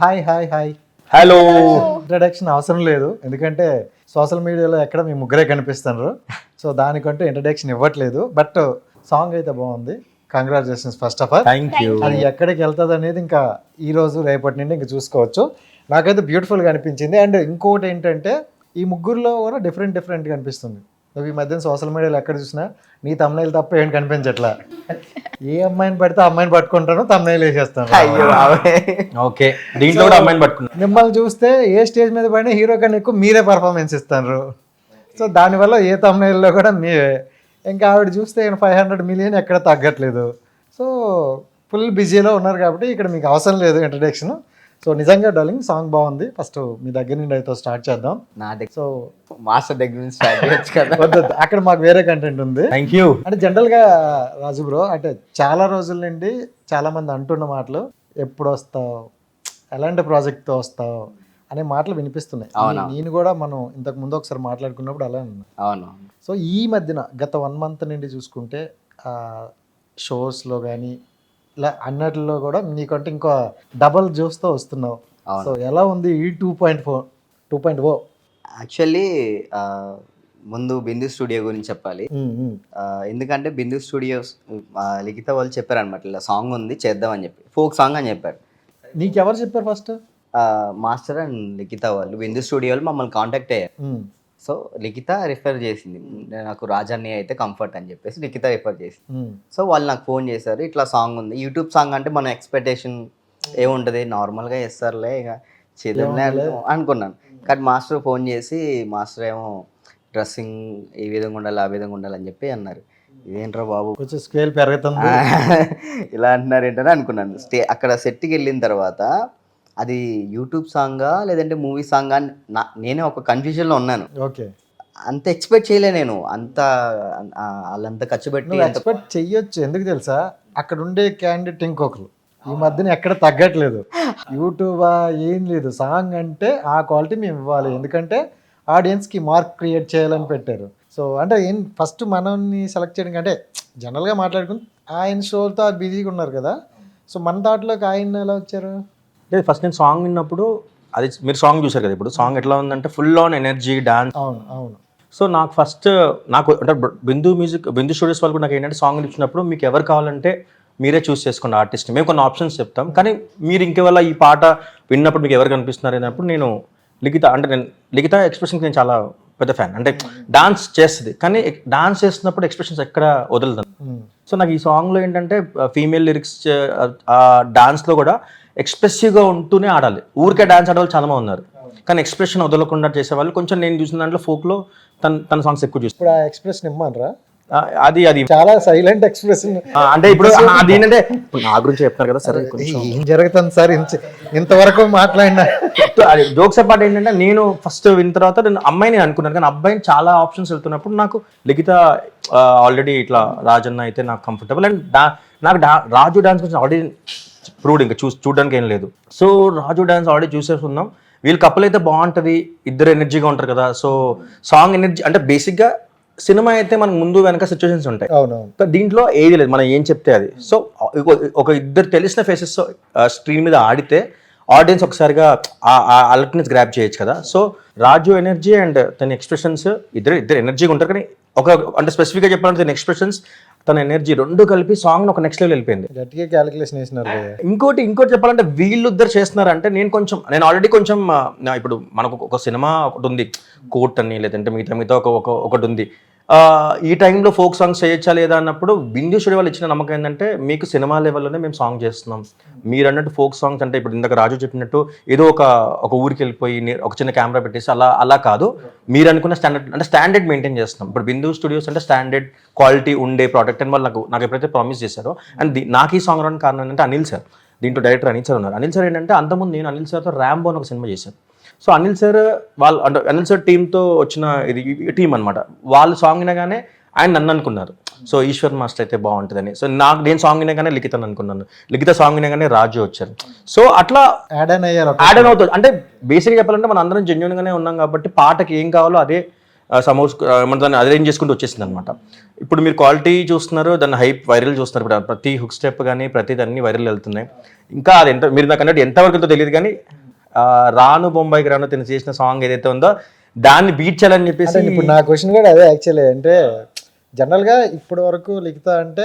Hi hi hi. Hello. Introduction అవసరం లేదు. ఎందుకంటే సోషల్ మీడియాలో ఎక్కడ మీ ముగ్గురే కనిపిస్తున్నారు సో దానికంటూ ఇంట్రడక్షన్ ఇవ్వట్లేదు. బట్ సాంగ్ అయితే బాగుంది. Congratulations first of all thank you అది ఎక్కడికి వెళ్తుంది అనేది ఇంకా ఈ రోజు రేపటి నుండి ఇంకా చూసుకోవచ్చు. నాకైతే బ్యూటిఫుల్గా అనిపించింది. అండ్ ఇంకోటి ఏంటంటే ఈ ముగ్గురులో కూడా డిఫరెంట్ డిఫరెంట్గా అనిపిస్తుంది. నువ్వు ఈ మధ్యన సోషల్ మీడియాలో ఎక్కడ చూసినా నీ తమ్నైల్ తప్ప ఏం కనిపించట్లా. ఏ అమ్మాయిని పడితే ఆ అమ్మాయిని పట్టుకుంటాను తమ్నైల్ వేసేస్తాను. ఓకే. దీంట్లో కూడా అమ్మాయిని పట్టుకున్నా. మిమ్మల్ని చూస్తే ఏ స్టేజ్ మీద పడినా హీరో కన్నా ఎక్కువ మీరే పర్ఫార్మెన్స్ ఇస్తారు. సో దానివల్ల ఏ తమ్నైల్లో కూడా మీరే. ఇంకా ఆవిడ చూస్తే ఫైవ్ హండ్రెడ్ మిలియన్ ఎక్కడ తగ్గట్లేదు. సో ఫుల్ బిజీలో ఉన్నారు కాబట్టి ఇక్కడ మీకు అవసరం లేదు ఇంట్రడక్షన్ సో నిజంగా డార్లింగ్ సాంగ్ బాగుంది. ఫస్ట్ మీ దగ్గర నుండి అయితే స్టార్ట్ చేద్దాం. నా దగ్గర సో మాస్టర్ దగ్గర నుంచి స్టార్ట్ చేయొచ్చు కదా. వద్దు వద్దు. అక్కడ మాకు వేరే కంటెంట్ ఉంది. థ్యాంక్ యూ అంటే జనరల్గా రాజు బ్రో అంటే చాలా రోజుల నుండి చాలా మంది అంటున్న మాటలు ఎప్పుడు వస్తావు? ఎలాంటి ప్రాజెక్ట్తో వస్తావు? అనే మాటలు వినిపిస్తున్నాయి. అవునా. నేను కూడా మనం ఇంతకు ముందు ఒకసారి మాట్లాడుకున్నప్పుడు అలా అవును సో ఈ మధ్యన గత వన్ మంత్ నుండి చూసుకుంటే షోస్లో కానీ అన్నట్లో కూడా నీకంటే ఇంకో డబల్ జ్యూస్తో వస్తున్నావు. సో ఎలా ఉంది ఈ two point four? Two point O? Actually ముందు బిందు స్టూడియో గురించి చెప్పాలి. ఎందుకంటే బిందు స్టూడియోస్ లిఖిత వాళ్ళు చెప్పారనమాట ఇలా సాంగ్ ఉంది చేద్దామని చెప్పి. ఫోక్ సాంగ్ అని చెప్పారు. నీకెవరు చెప్పారు ఫస్ట్? మాస్టర్ అండ్ లిఖిత వాళ్ళు బిందు స్టూడియో వాళ్ళు మమ్మల్ని కాంటాక్ట్ అయ్యారు. సో లిఖిత రిఫర్ చేసింది. నాకు రాజాన్ని అయితే కంఫర్ట్ అని చెప్పేసి లిఖిత రిఫర్ చేసింది. సో వాళ్ళు నాకు ఫోన్ చేశారు. ఇట్లా సాంగ్ ఉంది. యూట్యూబ్ సాంగ్ అంటే మన ఎక్స్పెక్టేషన్ ఏముంటుంది? నార్మల్గా చేస్తారులే ఇక చేద్దాంలే అనుకో- అనుకున్నాను. కానీ మాస్టర్ ఫోన్ చేసి మాస్టర్ ఏమో డ్రెస్సింగ్ ఈ విధంగా ఉండాలి ఆ విధంగా ఉండాలి అని చెప్పి అన్నారు. ఇదేంట్రా బాబు? కొంచెం స్కేల్ పెరుగుతుంది. ఇలా అంటున్నారు ఏంటని అనుకున్నాను. స్టే అక్కడ సెట్కి వెళ్ళిన తర్వాత అది యూట్యూబ్ సాంగా లేదంటే మూవీ సాంగా అని నా నేనే ఒక కన్ఫ్యూజన్లో ఉన్నాను. ఓకే. అంత ఎక్స్పెక్ట్ చేయలే నేను. అంత వాళ్ళంత ఖర్చు పెట్టి ఎక్స్పెక్ట్ చెయ్యొచ్చు. ఎందుకు తెలుసా? అక్కడ ఉండే క్యాండిడేట్ ఇంకొకరు. ఈ మధ్యన ఎక్కడ తగ్గట్లేదు. యూట్యూబా ఏం లేదు. సాంగ్ అంటే ఆ క్వాలిటీ మేము ఇవ్వాలి. ఎందుకంటే ఆడియన్స్కి మార్క్ క్రియేట్ చేయాలని పెట్టారు. సో అంటే ఏం ఫస్ట్ మనల్ని సెలెక్ట్ చేయడం అంటే జనరల్గా మాట్లాడుకుని ఆయన షోతో బిజీగా ఉన్నారు కదా. సో మన దాంట్లోకి ఆయన ఎలా వచ్చారు? లేదు ఫస్ట్ నేను సాంగ్ విన్నప్పుడు అది మీరు సాంగ్ చూసారు కదా ఇప్పుడు సాంగ్ ఎట్లా ఉందంటే ఫుల్ ఆన్ ఎనర్జీ డాన్స్ అవును అవును. సో నాకు ఫస్ట్ నాకు అంటే బిందు మ్యూజిక్ బిందు స్టూడియోస్ వాళ్ళు కూడా నాకు ఏంటంటే సాంగ్ ఇచ్చినప్పుడు మీకు ఎవరు కావాలంటే మీరే చూస్ చేసుకోండి ఆర్టిస్ట్ మేము కొన్ని ఆప్షన్స్ చెప్తాం కానీ మీరు ఇంకెవల్ల ఈ పాట విన్నప్పుడు మీకు ఎవరు కనిపిస్తున్నారు అన్నప్పుడు నేను లిఖిత అంటే నేను లిఖిత ఎక్స్ప్రెషన్కి నేను చాలా పెద్ద ఫ్యాన్ అంటే డాన్స్ చేస్తుంది. కానీ డాన్స్ చేస్తున్నప్పుడు ఎక్స్ప్రెషన్స్ ఎక్కడ వదలదు. సో నాకు ఈ సాంగ్లో ఏంటంటే ఫీమేల్ లిరిక్స్ ఆ డాన్స్లో కూడా ఎక్స్ప్రెసివ్గా ఉంటూనే ఆడాలి. ఊరికే డాన్స్ ఆడవాళ్ళు చాలామంది ఉన్నారు. కానీ ఎక్స్ప్రెషన్ వదలకుండా చేసేవాళ్ళు. కొంచెం నేను చూసిన దాంట్లో ఫోక్లో తన తన సాంగ్స్ ఎక్కువ చూస్తాను ఇప్పుడు ఆ ఎక్స్ప్రెషన్ ఇమ్మనరా అది అది. చాలా సైలెంట్ ఎక్స్ప్రెషన్ అంటే ఇప్పుడు అది ఏంటంటే నా గురించి చెప్తారు కదా సరే కొంచెం ఏం జరుగుతుంది సార్? ఇంత- ఇంతవరకు మాట్లాడినా. అది జోక్స్ పాట ఏంటంటే నేను ఫస్ట్ విన్న తర్వాత నేను అమ్మాయిని అనుకున్నాను. కానీ అబ్బాయిని చాలా ఆప్షన్స్ వెళ్తున్నప్పుడు నాకు లిఖిత ఆల్రెడీ ఇట్లా రాజన్న అయితే నాకు కంఫర్టబుల్ అండ్ డా- నాకు డా- రాజు డాన్స్ గురించి ఆల్రెడీ ప్రూవ్డ్ ఇంకా చూ చూడడానికి ఏం లేదు. సో రాజు డాన్స్ ఆల్రెడీ చూసేసి ఉన్నాం. వీళ్ళు కప్పులు అయితే బాగుంటుంది. ఇద్దరు ఎనర్జీగా ఉంటారు కదా. సో సాంగ్ ఎనర్జీ అంటే బేసిక్గా సినిమా అయితే మనకు ముందు వెనక సిచ్యువేషన్స్ ఉంటాయి. దీంట్లో ఏది లేదు మనం ఏం చెప్తే అది. సో ఒక- ఇద్దరు తెలిసిన ఫేసెస్ స్క్రీన్ మీద ఆడితే ఆడియన్స్ ఒకసారిగా ఆ అలర్ట్నెస్ గ్రాప్ చేయొచ్చు కదా. సో రాజు ఎనర్జీ అండ్ తన ఎక్స్ప్రెషన్స్ ఇద్దరు ఇద్దరు ఎనర్జీగా ఉంటారు కానీ ఒక అంటే స్పెసిఫిక్గా చెప్పాలంటే తన ఎక్స్ప్రెషన్స్ తన ఎనర్జీ రెండు కలిపి సాంగ్ ఒక నెక్స్ట్ లెవెల్ వెళ్ళిపోయింది. గట్టిగా క్యాలిక్యులేషన్ వేసినారు. ఇంకోటి ఇంకోటి చెప్పాలంటే వీళ్ళు ఇద్దరు చేస్తున్నారంటే నేను కొంచెం నేను ఆల్రెడీ కొంచెం ఇప్పుడు మనకు ఒక సినిమా ఒకటి ఉంది. కోర్ట్ అని లేదంటే మిగతా మిగతా ఒక ఒక- ఒకటి ఉంది. ఈ టైంలో ఫోక్ సాంగ్స్ చేయొచ్చా లేదా అన్నప్పుడు బిందు స్టూడియో వాళ్ళు ఇచ్చిన నమ్మకం ఏంటంటే మీకు సినిమా లెవెల్లోనే మేము సాంగ్ చేస్తున్నాం. మీరు అన్నట్టు ఫోక్ సాంగ్స్ అంటే ఇప్పుడు ఇందాక రాజు చెప్పినట్టు ఏదో ఒక ఒక ఊరికి వెళ్ళిపోయి ఒక చిన్న కెమెరా పెట్టేసి అలా అలా కాదు. మీరు అనుకున్న స్టాండర్డ్ అంటే స్టాండర్డ్ మెయింటైన్ చేస్తున్నాం. ఇప్పుడు బిందు స్టూడియోస్ అంటే స్టాండర్డ్ క్వాలిటీ ఉండే ప్రోడక్ట్ అని వాళ్ళు నాకు నాకు ఎప్పుడైతే ప్రామిస్ చేశారో అండ్ నాకు ఈ సాంగ్ రావడానికి కారణం ఏంటంటే అనిల్ సార్. దీంట్లో డైరెక్టర్ అనిల్ సార్ ఉన్నారు. అనిల్ సార్ ఏంటంటే అంతకుముందు నేను అనిల్ సార్తో ర్యాంబో అని ఒక సినిమా చేశాను. సో అనిల్ సార్ వాళ్ళు అంటే అనిల్ సార్ టీంతో వచ్చిన ఇది టీం అనమాట వాళ్ళు సాంగ్ వినగానే ఆయన నన్ను అనుకున్నారు. సో ఈశ్వర్ మాస్టర్ అయితే బాగుంటుందని. సో నాకు నేను సాంగ్ వినగానే లిఖిత అనుకున్నాను. లిఖిత సాంగ్ వినగానే రాజు వచ్చారు. సో అట్లా యాడ్ అని అయ్యారు యాడ్ ఆన్ అవుతుంది. అంటే బేసిక్గా చెప్పాలంటే మన అందరం జెన్యున్ గానే ఉన్నాం కాబట్టి పాటకి ఏం కావాలో అదే సమౌస్ మనం దాన్ని అరేంజ్ చేసుకుంటూ వచ్చేసింది అనమాట ఇప్పుడు మీరు క్వాలిటీ చూస్తున్నారు దాన్ని హైప్ వైరల్ చూస్తున్నారు. ఇప్పుడు ప్రతి హుక్ స్టెప్ కానీ ప్రతిది అన్ని వైరల్ వెళ్తున్నాయి. ఇంకా అది ఎంత మీరు నాకు అన్నట్టు ఎంతవరకు తెలియదు కానీ రాను బొంబాయికి రాను తిను చేసిన సాంగ్ ఏదైతే ఉందో దాన్ని బీట్ చేయాలని చెప్పేసి ఇప్పుడు నా క్వశ్చన్ కూడా అదే యాక్చువల్లీ అంటే జనరల్గా ఇప్పటి వరకు లిఖిత అంటే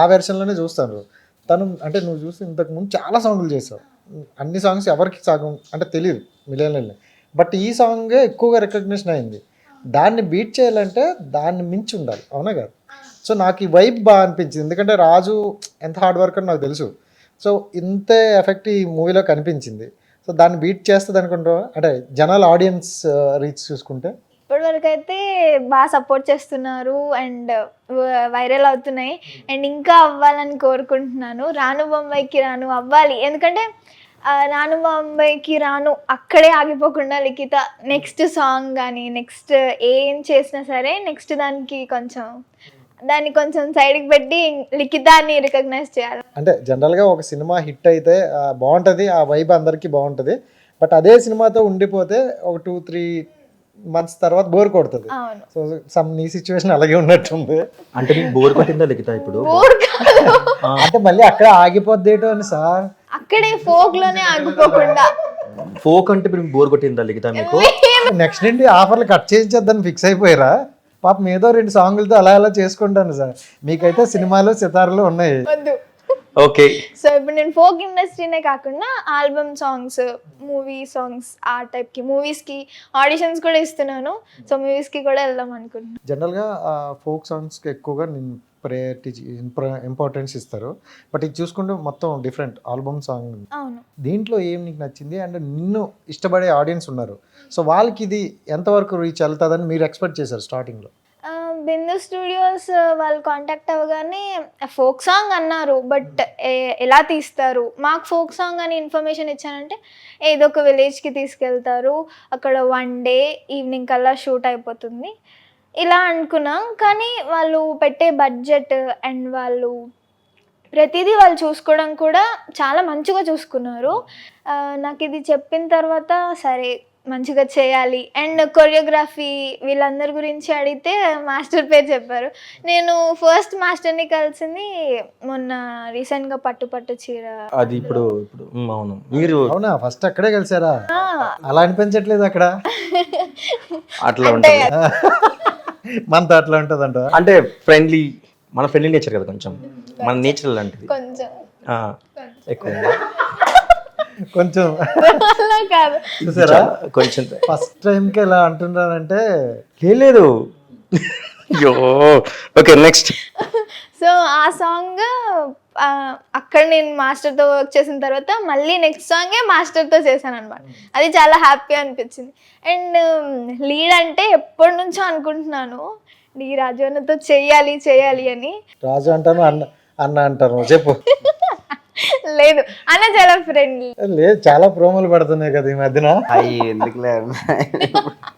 ఆ వెర్షన్లోనే చూస్తాను తను అంటే నువ్వు చూసి ఇంతకు ముందు చాలా సాంగ్లు చేసావు. అన్ని సాంగ్స్ ఎవరికి సాగం అంటే తెలియదు మిలియన్లే బట్ ఈ సాంగ్ ఎక్కువగా రికగ్నిషన్ అయింది. దాన్ని బీట్ చేయాలంటే దాన్ని మించి ఉండాలి అవునా కాదు? సో నాకు ఈ వైబ్ బాగా అనిపించింది. ఎందుకంటే రాజు ఎంత హార్డ్ వర్క్ అని నాకు తెలుసు. సో ఇంతే ఎఫెక్ట్ ఈ మూవీలో కనిపించింది. సో దాన్ని బీట్ చేస్తుంది అనుకుంటావా? అంటే జనరల్ ఆడియన్స్ రీచ్ చూసుకుంటే? ఇప్పటివరకు అయితే బాగా సపోర్ట్ చేస్తున్నారు అండ్ వైరల్ అవుతున్నాయి. అండ్ ఇంకా అవ్వాలని కోరుకుంటున్నాను. రాను బొంబాయికి రాను అవ్వాలి. ఎందుకంటే రాను బొంబాయికి రాను అక్కడే ఆగిపోకుండా లిఖిత నెక్స్ట్ సాంగ్ కానీ నెక్స్ట్ ఏం చేసినా సరే నెక్స్ట్ దానికి కొంచెం దాన్ని కొంచెం సైడ్కి పెట్టి లిఖితాన్ని రికగ్నైజ్ చేయాలి. అంటే జనరల్గా ఒక సినిమా హిట్ అయితే బాగుంటుంది ఆ వైబ్ అందరికీ బాగుంటుంది. బట్ అదే సినిమాతో ఉండిపోతే ఒక టూ త్రీ మంత్స్ తర్వాత బోర్ కొడుతుంది. సో సమ్ నీ సిచ్యువేషన్ అలాగే ఉన్నట్టుంది. అంటే మీకు బోర్ కొట్టిందా లిఖిత ఇప్పుడు. అంటే మళ్ళీ అక్కడ ఆగిపోద్దేటో అని సార్. అక్కడే ఫోక్లోనే ఆగిపోకుండా. ఫోక్ అంటే మీరు బోర్ కొట్టిందా లిఖిత మీకు? నెక్స్ట్ నుండి ఆఫర్లు కట్ చేయించేద్దని ఫిక్స్ అయిపోయారా. పాపం ఏదో రెండు సాంగులతో అలా అలా చేసుకుంటాను సార్. మీకైతే సినిమాలు సితారాలు ఉన్నాయి. వద్దు. ఓకే. సో ఇప్పుడు నేను ఫోక్ ఇండస్ట్రీనే కాకుండా ఆల్బమ్ సాంగ్స్ మూవీ సాంగ్స్ ఆ టైప్కి మూవీస్కి ఆడిషన్స్ కూడా ఇస్తున్నాను. సో మూవీస్కి కూడా వెళ్దాం అనుకుంటున్నాను జనరల్గా ఫోక్ సాంగ్స్కి ఎక్కువగా నేను ప్రయారిటీ ఇంపార్టెన్స్ ఇస్తారు. బట్ ఇది చూసుకుంటే మొత్తం డిఫరెంట్ ఆల్బమ్ సాంగ్ దీంట్లో ఏం నీకు నచ్చింది? అండ్ నిన్ను ఇష్టపడే ఆడియన్స్ ఉన్నారు. సో వాళ్ళకి ఇది ఎంతవరకు రీచ్ వెళ్తుందని మీరు ఎక్స్పెక్ట్ చేశారు స్టార్టింగ్లో బిందు స్టూడియోస్ వాళ్ళు కాంటాక్ట్ అవ్వగానే ఫోక్ సాంగ్ అన్నారు. బట్ ఎలా తీస్తారు? మాకు ఫోక్ సాంగ్ అని ఇన్ఫర్మేషన్ ఇచ్చానంటే ఏదో ఒక విలేజ్కి తీసుకెళ్తారు. అక్కడ వన్ డే ఈవినింగ్ కల్లా షూట్ అయిపోతుంది. ఇలా అనుకున్నాం. కానీ వాళ్ళు పెట్టే బడ్జెట్ అండ్ వాళ్ళు ప్రతిదీ వాళ్ళు చూసుకోవడం కూడా చాలా మంచిగా చూసుకున్నారు. నాకు ఇది చెప్పిన తర్వాత సరే మంచిగా చేయాలి. అండ్ కొరియోగ్రఫీ వీళ్ళందరి గురించి అడిగితే మాస్టర్ పేరు చెప్పారు. నేను ఫస్ట్ మాస్టర్ని కలిసింది మొన్న రీసెంట్గా పట్టు పట్టు చీర అది ఇప్పుడు ఇప్పుడు అవును. మీరు అవునా? ఫస్ట్ అక్కడే కలిసారా? అలా అనిపించట్లేదు అక్కడ? అట్లా అంటే ఉంటుంది మనతో అట్లా ఉంటుందంట. అంటే ఫ్రెండ్లీ మన ఫ్రెండ్లీ నేచర్ కదా కొంచెం. మన నేచర్ లాంటిది. కొంచెం. ఆ, ఎక్కువ కొంచెం. అలా కాదు. చూసారా? కొంచెం ఫస్ట్ టైంకి ఇలా అంటున్నానంటే ఏం లేదు. అయ్యో ఓకే నెక్స్ట్ సో ఆ సాంగ్ అక్కడ నేను మాస్టర్తో వర్క్ చేసిన తర్వాత మళ్ళీ నెక్స్ట్ సాంగే మాస్టర్తో చేశాను అనమాట అది చాలా హ్యాపీ అనిపించింది. అండ్ లీడ్ అంటే ఎప్పటి నుంచో అనుకుంటున్నాను డి రాజు అన్నతో చెయ్యాలి చేయాలి అని. రాజు అంటాను అన్న అన్న అంటాను చెప్పు. లేదు అన్న చాలా ఫ్రెండ్లీ లేదు చాలా ప్రోమోలు పడుతున్నాయి కదా ఈ మధ్యన. అయ్యి ఎందుకులే